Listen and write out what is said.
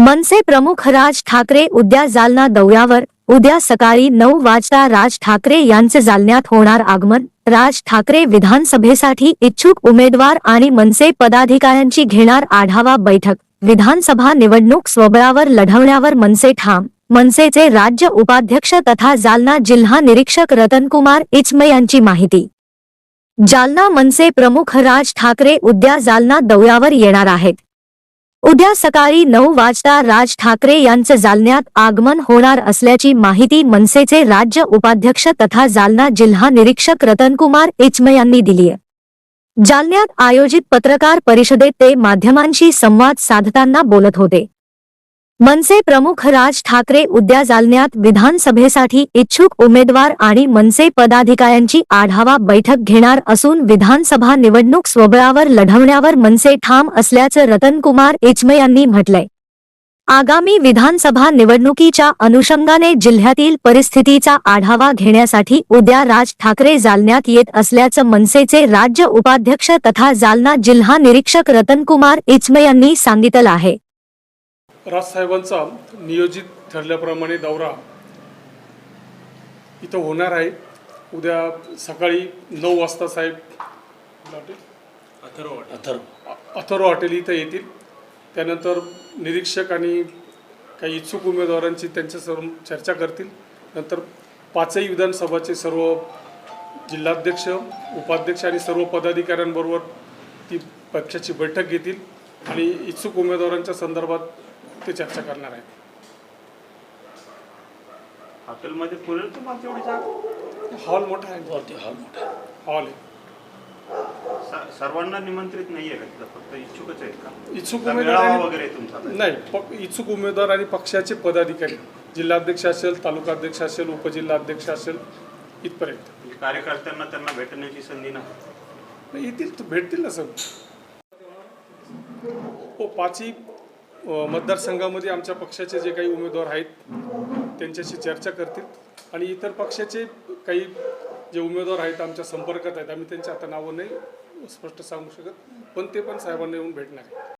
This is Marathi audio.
मनसे प्रमुख राज ठाकरे उद्या जालना दौऱ्यावर उद्या सकाळी नऊ वाजता राज ठाकरे यांचे जालन्यात होणार आगमन. राज ठाकरे विधानसभेसाठी इच्छुक उमेदवार आणि मनसे पदाधिकाऱ्यांची घेणार आढावा बैठक. विधानसभा निवडणूक स्वबळावर लढवण्यावर मनसे ठाम. मनसेचे राज्य उपाध्यक्ष तथा जालना जिल्हा निरीक्षक रतनकुमार इचमे यांची माहिती. जालना मनसे प्रमुख राज ठाकरे उद्या जालना दौऱ्यावर येणार आहेत. उद्या सकाळी नऊ वाजता राज ठाकरे यांचं जालन्यात आगमन होणार असल्याची माहिती मनसेचे राज्य उपाध्यक्ष तथा जालना जिल्हा निरीक्षक रतनकुमार इचमे यांनी दिली जालन्यात आयोजित पत्रकार परिषदेत ते माध्यमांशी संवाद साधताना बोलत होते. मनसे प्रमुख राज ठाकरे उद्या जालन्यात विधानसभेसाठी इच्छुक उमेदवार आणि मनसे पदाधिकाऱ्यांची आढावा बैठक घेणार असून विधानसभा निवडणूक स्वबळावर लढवण्यावर मनसे ठाम असल्याचं रतनकुमार इचमे यांनी म्हटलंय. आगामी विधानसभा निवडणुकीच्या अनुषंगाने जिल्ह्यातील परिस्थितीचा आढावा घेण्यासाठी उद्या राज ठाकरे जालन्यात येत असल्याचं मनसेचे राज्य उपाध्यक्ष तथा जालना जिल्हा निरीक्षक रतनकुमार इचमे यांनी सांगितलं आहे. राजसाहेबांचा नियोजित ठरल्याप्रमाणे दौरा इथं होणार आहे. उद्या सकाळी नऊ वाजता साहेब वाटते अथर्व. अथर्व हॉटेल इथं येतील. त्यानंतर निरीक्षक आणि काही इच्छुक उमेदवारांची त्यांच्या सर्व चर्चा करतील. नंतर पाचही विधानसभाचे सर्व जिल्हाध्यक्ष उपाध्यक्ष आणि सर्व पदाधिकाऱ्यांबरोबर ती पक्षाची बैठक घेतील आणि इच्छुक उमेदवारांच्या संदर्भात ते चर्चा करणार आहेत. हॉटेलमध्ये पुरेल तुम्हाला तेवढी जागा? हॉल मोठा आहे. वरती हॉल मोठा आहे. हॉल आहे. स- सर्वांना निमंत्रित नाहीये का तिथं? फक्त इच्छुकच आहेत का? इच्छुक उमेदवार मेळावा आणि- वगैरे आहे तुमचा. नाही प- इच्छुक उमेदवार आणि पक्षाचे पदाधिकारी. जिल्हाध्यक्ष असेल तालुकाध्यक्ष असेल उपजिल्हाध्यक्ष असेल इथपर्यंत. म्हणजे कार्यकर्त्यांना त्यांना भेटण्याची संधी नाही. नाही, येतील तर भेटतील ना सर हो पाचही मतदारसंघामध्ये आमच्या पक्षाचे जे काही उमेदवार आहेत त्यांच्याशी चर्चा करतील. आणि इतर पक्षाचे काही जे उमेदवार आहेत आमच्या संपर्कात आहेत आम्ही त्यांच्या आता नावं नाही स्पष्ट सांगू शकत पण ते पण साहेबांना येऊन भेटणार आहे